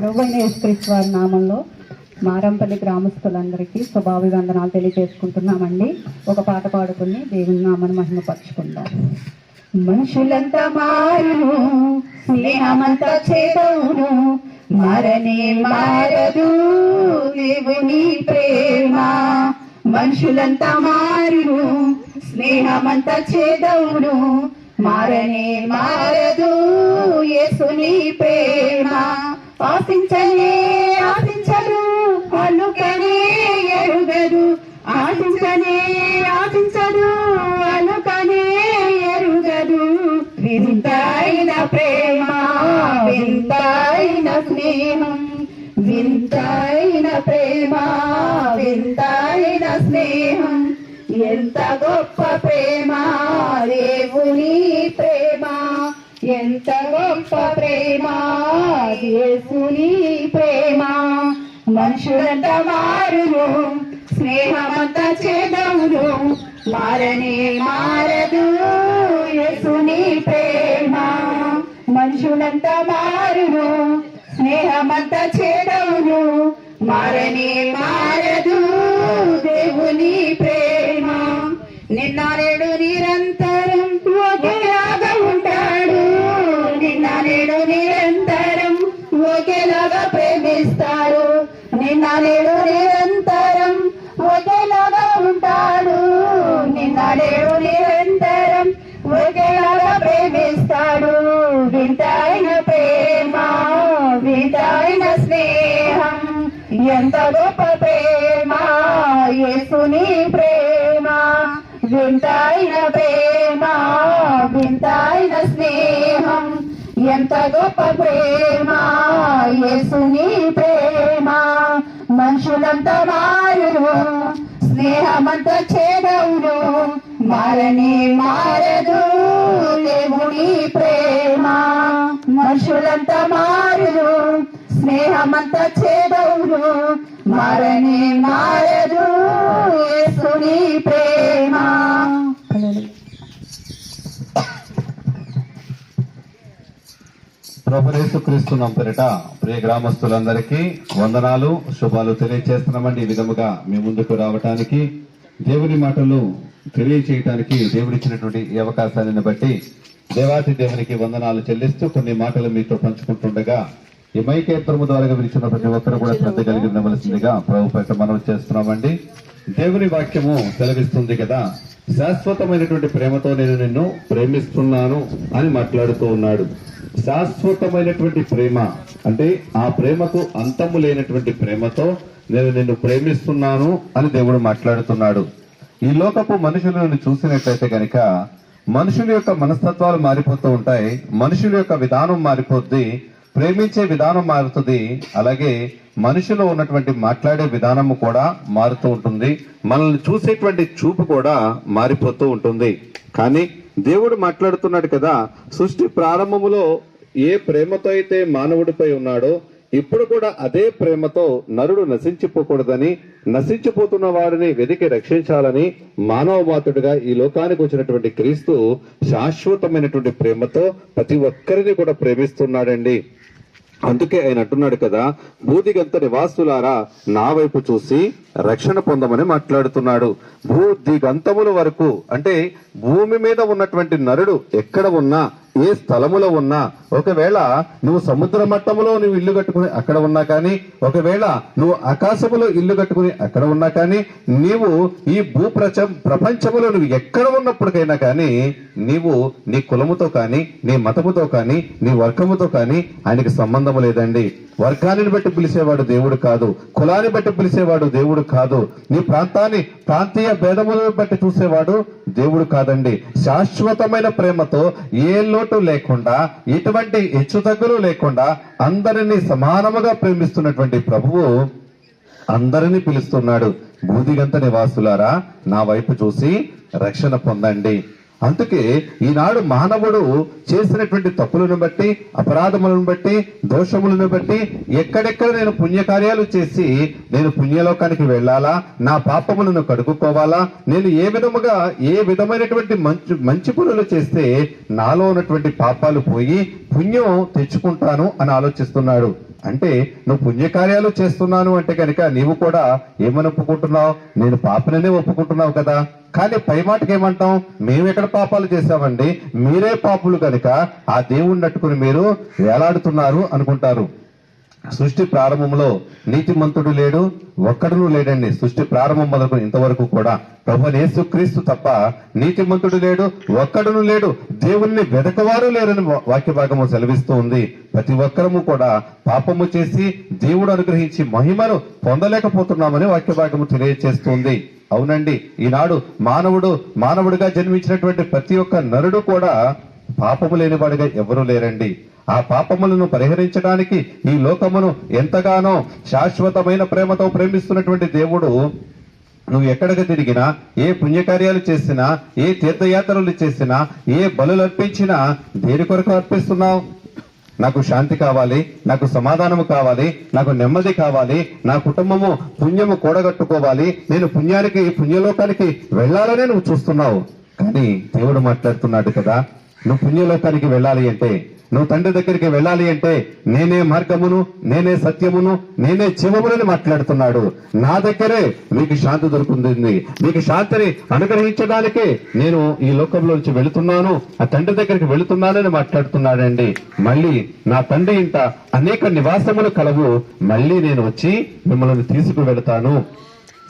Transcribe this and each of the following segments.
ప్రభువైన యేసుక్రీస్తు వారి నామంలో మారంపల్లి గ్రామస్తులందరికీ శుభాభివందనాలు తెలియజేసుకుంటున్నామండి. ఒక పాట పాడుకుని దేవుని నామను మహిమపరుచుకుందాం. మనుషులంతా మారును స్నేహమంతా చేదవును మరనే మారదు దేవుని ప్రేమ. మనుషులంతా మారును స్నేహమంతా చేదవును మారనే మారదు యేసుని ప్రేమ. ఆశించనే ఆశించరు అనుకనే ఎరుగరు ఆశించనే ఆశించరు అనుకనే ఎరుగరు వింతైన ప్రేమ వింతైన స్నేహం వింతైన ప్రేమ వింతైన స్నేహం. ఎంత గొప్ప ప్రేమ దేవుని ప్రేమ. గొప్ప ప్రేమ దేవుని ప్రేమ. మనుషులంత మారును స్నేహమంత చేదవును మారనే మారదు యేసుని ప్రేమ. మనుషులంత మారును స్నేహమంత చేదవును ఎంత గొప్ప ప్రేమ యేసుని ప్రేమ. వింతైన ప్రేమ వింతైన స్నేహం. ఎంత గొప్ప ప్రేమ యేసుని ప్రేమ. మనుషులంత మారును స్నేహమంత చేదవును మారని మారదు దేవుని ప్రేమ. మనుషులంతా మారును స్నేహమంత చేదవును మారని మారదు యేసుని ప్రేమ. ప్రభురేసు క్రీస్తు పేరిట ప్రియ గ్రామస్తులందరికీ వందనాలు శుభాలు తెలియజేస్తున్నామండి ఈ విధముగా మీ ముందుకు రావటానికి దేవుని మాటలు తెలియచేయటానికి దేవుడిచ్చినటువంటి ఈ అవకాశాన్ని బట్టి దేవాతి దేవునికి వందనాలు చెల్లిస్తూ కొన్ని మాటలు మీతో పంచుకుంటుండగా ఈ మైకేత్రము ద్వారా విరిచిన ప్రతి ఒక్కరు కూడా శ్రద్ధ కలిగి ఉండవలసిందిగా ప్రభు మనం చేస్తున్నామండి. దేవుని వాక్యము సెలవిస్తుంది కదా శాశ్వతమైనటువంటి ప్రేమతో నేను నిన్ను ప్రేమిస్తున్నాను అని మాట్లాడుతూ ఉన్నాడు. శాశ్వతమైనటువంటి ప్రేమ అంటే ఆ ప్రేమకు అంతము లేనటువంటి ప్రేమతో నేను నిన్ను ప్రేమిస్తున్నాను అని దేవుడు మాట్లాడుతున్నాడు. ఈ లోకపు మనుషులను చూసినట్లయితే కనుక మనుషుల యొక్క మనస్తత్వాలు మారిపోతూ ఉంటాయి. మనుషుల యొక్క విధానం మారిపోద్ది. ప్రేమించే విధానం మారుతుంది. అలాగే మనిషిలో ఉన్నటువంటి మాట్లాడే విధానము కూడా మారుతూ ఉంటుంది. మనల్ని చూసేటువంటి చూపు కూడా మారిపోతూ ఉంటుంది. కానీ దేవుడు మాట్లాడుతున్నాడు కదా సృష్టి ప్రారంభములో ఏ ప్రేమతో అయితే మానవుడిపై ఉన్నాడో ఇప్పుడు కూడా అదే ప్రేమతో నరుడు నశించిపోకూడదని నశించిపోతున్న వాడిని వెతికి రక్షించాలని మానవమాతుడిగా ఈ లోకానికి వచ్చినటువంటి క్రీస్తు శాశ్వతమైనటువంటి ప్రేమతో ప్రతి ఒక్కరిని కూడా ప్రేమిస్తున్నాడండి. అందుకే ఆయన అంటున్నాడు కదా భూదిగంత నివాసులారా నా వైపు చూసి రక్షణ పొందమని మాట్లాడుతున్నాడు. భూ దిగంతముల వరకు అంటే భూమి మీద ఉన్నటువంటి నరుడు ఎక్కడ ఉన్నా ఏ స్థలములో ఉన్నా ఒకవేళ నువ్వు సముద్ర మట్టములో నువ్వు ఇల్లు కట్టుకుని అక్కడ ఉన్నా కానీ ఒకవేళ నువ్వు ఆకాశములో ఇల్లు కట్టుకుని అక్కడ ఉన్నా కానీ నీవు ఈ భూ ప్రపంచములో నువ్వు ఎక్కడ ఉన్నప్పటికైనా కానీ నీవు నీ కులముతో కానీ నీ మతముతో కానీ నీ వర్గముతో కానీ ఆయనకి సంబంధం లేదండి. వర్గాన్ని బట్టి పిలిచేవాడు దేవుడు కాదు. కులాన్ని బట్టి పిలిచేవాడు దేవుడు కాదు. నీ ప్రాంతాన్ని ప్రాంతీయ భేదములను బట్టి చూసేవాడు దేవుడు కాదండి. శాశ్వతమైన ప్రేమతో ఏ లోటు లేకుండా ఎటువంటి హెచ్చుతగ్గులు లేకుండా అందరినీ సమానముగా ప్రేమిస్తున్నటువంటి ప్రభువు అందరినీ పిలుస్తున్నాడు. బూదిగంత నివాసులారా నా వైపు చూసి రక్షణ పొందండి. అందుకే ఈనాడు మానవుడు చేసినటువంటి తప్పులను బట్టి అపరాధములను బట్టి దోషములను బట్టి ఎక్కడెక్కడ నేను పుణ్యకార్యాలు చేసి నేను పుణ్యలోకానికి వెళ్ళాలా? నా పాపములను కడుక్కోవాలా? నేను ఏ విధముగా ఏ విధమైనటువంటి మంచి మంచి పనులు చేస్తే నాలో ఉన్నటువంటి పాపాలు పోయి పుణ్యం తెచ్చుకుంటాను అని ఆలోచిస్తున్నాడు. అంటే నువ్వు పుణ్యకార్యాలు చేస్తున్నాను అంటే కనుక నీవు కూడా ఏమని ఒప్పుకుంటున్నావు నేను పాపననే ఒప్పుకుంటున్నావు కదా. కానీ పై మాటకి ఏమంటాం మేము ఎక్కడ పాపాలు చేశామండి? మీరే పాపులు కనుక ఆ దేవుణ్ణి నట్టుకుని మీరు వేలాడుతున్నారు అనుకుంటారు. సృష్టి ప్రారంభంలో నీతిమంతుడు లేడు ఒక్కడును లేడండి. సృష్టి ప్రారంభం మొదలు ఇంతవరకు కూడా ప్రభు యేసుక్రీస్తు తప్ప నీతిమంతుడు లేడు ఒక్కడును లేడు. దేవుణ్ణి వెదకవారు లేరని వాక్య భాగము సెలవిస్తూ ఉంది ప్రతి ఒక్కరము కూడా పాపము చేసి దేవుడు అనుగ్రహించి మహిమను పొందలేకపోతున్నామని వాక్య భాగము తెలియజేస్తుంది అవునండి. ఈనాడు మానవుడు మానవుడిగా జన్మించినటువంటి ప్రతి ఒక్క నరుడు కూడా పాపము లేనివాడిగా ఎవరూ లేరండి. ఆ పాపములను పరిహరించడానికి ఈ లోకమును ఎంతగానో శాశ్వతమైన ప్రేమతో ప్రేమిస్తున్నటువంటి దేవుడు నువ్వు ఎక్కడికి తిరిగినా ఏ పుణ్యకార్యాలు చేసినా ఏ తీర్థయాత్రలు చేసినా ఏ బలులు అర్పించినా దేని కొరకు అర్పిస్తున్నావు? నాకు శాంతి కావాలి నాకు సమాధానము కావాలి నాకు నెమ్మది కావాలి నా కుటుంబము పుణ్యము కూడగట్టుకోవాలి నేను పుణ్యానికి పుణ్యలోకానికి వెళ్ళాలనే నువ్వు చూస్తున్నావు. కానీ దేవుడు మాట్లాడుతున్నాడు కదా నువ్వు పుణ్యలోకానికి వెళ్ళాలి అంటే నువ్వు తండ్రి దగ్గరికి వెళ్ళాలి అంటే నేనే మార్గమును నేనే సత్యమును నేనే జీవమునని మాట్లాడుతున్నాడు. నా దగ్గరే మీకు శాంతి దొరుకుతుంది. మీకు శాంతిని అనుగ్రహించడానికే నేను ఈ లోకంలో నుంచి వెళుతున్నాను. ఆ తండ్రి దగ్గరికి వెళుతున్నానని మాట్లాడుతున్నాడండి. మళ్ళీ నా తండ్రి ఇంట అనేక నివాసములు కలవు. మళ్ళీ నేను వచ్చి మిమ్మల్ని తీసుకు వెళతాను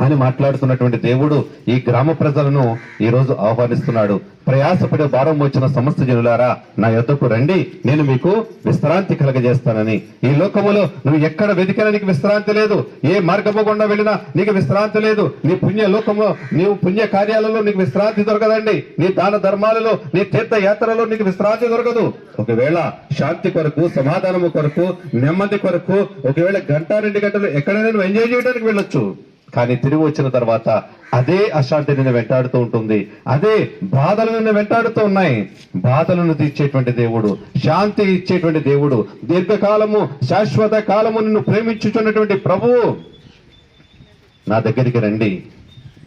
అని మాట్లాడుతున్నటువంటి దేవుడు ఈ గ్రామ ప్రజలను ఈ రోజు ఆహ్వానిస్తున్నాడు. ప్రయాసపడే భారం వచ్చిన సమస్త జనులారా నా యొద్దకు రండి. నేను మీకు విశ్రాంతి కలగజేస్తానని. ఈ లోకములో నువ్వు ఎక్కడ వెతికినా నీకు విశ్రాంతి లేదు. ఏ మార్గము గుండా వెళ్ళినా నీకు విశ్రాంతి లేదు. నీ పుణ్య లోకము నీవు పుణ్య కార్యాలలో నీకు విశ్రాంతి దొరకదండి. నీ దాన ధర్మాలలో నీ తీర్థ యాత్రలో నీకు విశ్రాంతి దొరకదు. ఒకవేళ శాంతి కొరకు సమాధానము కొరకు నెమ్మది కొరకు ఒకవేళ గంట రెండు గంటలు ఎక్కడైనా నువ్వు ఎంజాయ్ చేయడానికి వెళ్ళొచ్చు. కానీ తిరిగి వచ్చిన తర్వాత అదే అశాంతి నిన్ను వెంటాడుతూ ఉంటుంది. అదే బాధలు నిన్ను వెంటాడుతూ ఉన్నాయి. బాధలను తీర్చేటువంటి దేవుడు శాంతి ఇచ్చేటువంటి దేవుడు దీర్ఘకాలము శాశ్వత కాలము నిన్ను ప్రేమించుచున్నటువంటి ప్రభువు. నా దగ్గరికి రండి.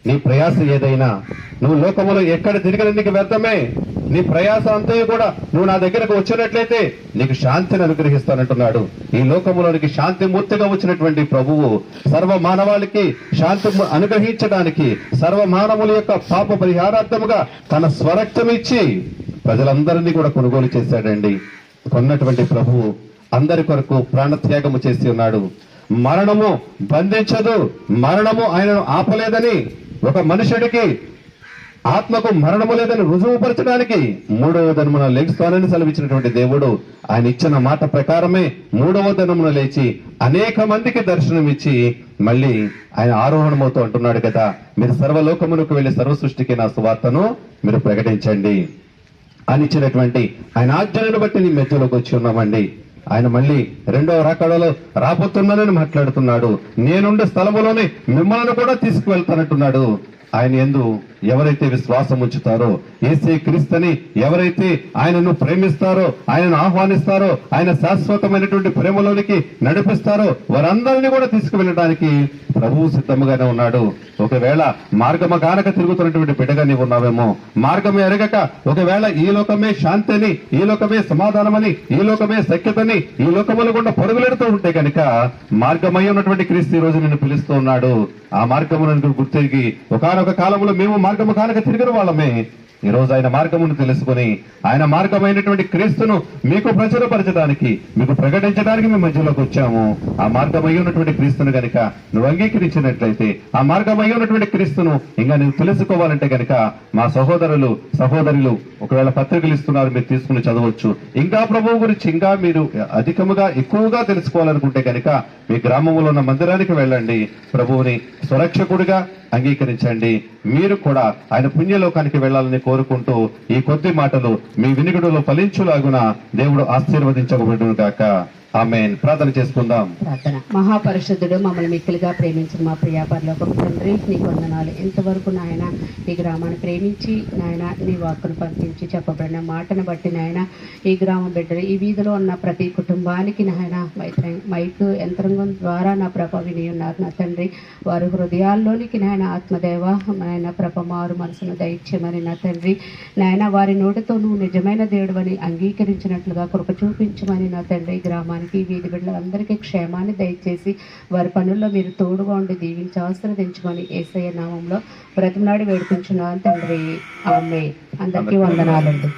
నీ ప్రయాస ఏదైనా. నువ్వు లోకములో ఎక్కడ తిరిగిన నీకు వ్యర్థమే. నీ ప్రయాస అంతయు కూడా నువ్వు నా దగ్గరకు వచ్చినట్లయితే నీకు శాంతిని అనుగ్రహిస్తానంటున్నాడు. ఈ లోకములోనికి శాంతి మూర్తిగా వచ్చినటువంటి ప్రభువు సర్వ మానవాళికి శాంతి అనుగ్రహించడానికి సర్వ మానవుల యొక్క పాప పరిహారార్థముగా తన స్వరక్తం ఇచ్చి ప్రజలందరినీ కూడా కొనుగోలు చేశాడండి. కొన్నటువంటి ప్రభువు అందరి కొరకు ప్రాణత్యాగము చేసి ఉన్నాడు. మరణము బంధించదు. మరణము ఆయనను ఆపలేదని ఒక మనుషుడికి ఆత్మకు మరణము లేదని రుజువుపరచడానికి మూడవ ధనమున లెగుస్తానని సెలవిచ్చినటువంటి దేవుడు ఆయన ఇచ్చిన మాట ప్రకారమే మూడవ ధనమున లేచి అనేక మందికి దర్శనమిచ్చి మళ్ళీ ఆయన ఆరోహణమవుతూ అంటున్నాడు కదా. మీరు సర్వలోకమునకు వెళ్ళి సర్వ సృష్టికి నా సువార్తను మీరు ప్రకటించండి. అని ఇచ్చినటువంటి ఆయన ఆజ్ఞలను బట్టి నీ మెచ్చలోకి వచ్చి ఉన్నామండి. ఆయన మళ్ళీ రెండవ రాకడలో రాబోతున్నానని మాట్లాడుతున్నాడు. నేనుండే స్థలములోనే మిమ్మల్ని కూడా తీసుకువెళ్తానంటున్నాడు. ఆయన ఎందు ఎవరైతే విశ్వాసం ఉంచుతారో ఏసే క్రీస్తుని ఎవరైతే ఆయనను ప్రేమిస్తారో ఆయనను ఆహ్వానిస్తారో ఆయన శాశ్వతమైనటువంటి ప్రేమలోనికి నడిపిస్తారో వారందరినీ కూడా తీసుకువెళ్ళడానికి ప్రభువు సిద్ధముగానే ఉన్నాడు. ఒకవేళ మార్గమ గానక తిరుగుతున్నటువంటి బిడ్డగా నీవు ఉన్నావేమో మార్గం ఎరగక ఒకవేళ ఈ లోకమే శాంతిని ఈ లోకమే సమాధానమని ఈ లోకమే సఖ్యతని ఈ లోకములు గుండా పరుగులెడుతూ ఉంటే కనుక మార్గమై ఉన్నటువంటి క్రీస్తు ఈ రోజు నిన్ను పిలుస్తూ ఉన్నాడు. ఆ మార్గములను గుర్తిరిగి ఒకనొక కాలంలో మేము మార్గము కానక తిరిగిన వాళ్ళమే ఈ రోజు ఆయన మార్గమును తెలుసుకుని ఆయన మార్గమైనటువంటి క్రీస్తును మీకు ప్రచురపరచడానికి మీకు ప్రకటించడానికి మేము మధ్యలోకి వచ్చాము. ఆ మార్గమై ఉన్నటువంటి క్రీస్తును గనుక నువ్వు అంగీకరించినట్లయితే ఆ మార్గమై ఉన్నటువంటి క్రీస్తును ఇంకా నువ్వు తెలుసుకోవాలంటే గనుక మా సహోదరులు సహోదరులు ఒకవేళ పత్రికలు ఇస్తున్నారు మీరు తీసుకుని చదవచ్చు. ఇంకా ప్రభువు గురించి ఇంకా మీరు అధికముగా ఎక్కువగా తెలుసుకోవాలనుకుంటే కనుక మీ గ్రామంలో ఉన్న మందిరానికి వెళ్ళండి. ప్రభువుని సురక్షకుడిగా అంగీకరించండి. మీరు కూడా ఆయన పుణ్యలోకానికి వెళ్ళాలని కోరుకుంటూ ఈ కొద్ది మాటలు మీ వినిగుడులో ఫలించులాగున దేవుడు ఆశీర్వదించబడును గాక. ఆమెన్. ప్రార్థన చేసుకుందాం. ప్రార్థన. మహాపరిషుద్ధుడు మమ్మల్ని మిక్కిలిగా ప్రేమించిన మా ప్రియ తండ్రి నీ వందనాలు ఇంతవరకు నాయన ఈ గ్రామాన్ని ప్రేమించి నాయన నీ వాక్కును పంపించి చెప్పబడిన మాటను బట్టి నాయన ఈ గ్రామ బిడ్డలు ఈ వీధిలో ఉన్న ప్రతి కుటుంబానికి నాయన మైత్ర మైకు యంత్రాంగం ద్వారా నా ప్రభ విని ఉన్నారు నా తండ్రి వారి హృదయాల్లోనికి నాయన ఆత్మదేవ నాయన ప్రభ మారు మనసును దయచేయమని నా తండ్రి నాయన వారి నోటితో నువ్వు నిజమైన దేవుడు అని అంగీకరించినట్లుగా కృప చూపించమని నా తండ్రి ఈ గ్రామానికి వీధి బిడ్డలందరికీ క్షేమాన్ని దయచేసి వారి పనుల్లో మీరు తోడుగా ఉండి దీవించి ఆశీర్వదించమని ఏసయ్య నామంలో బ్రతిమలాడి వేడుకుంటున్నాను తండ్రి. ఆమె అందరికీ వందనాలండి.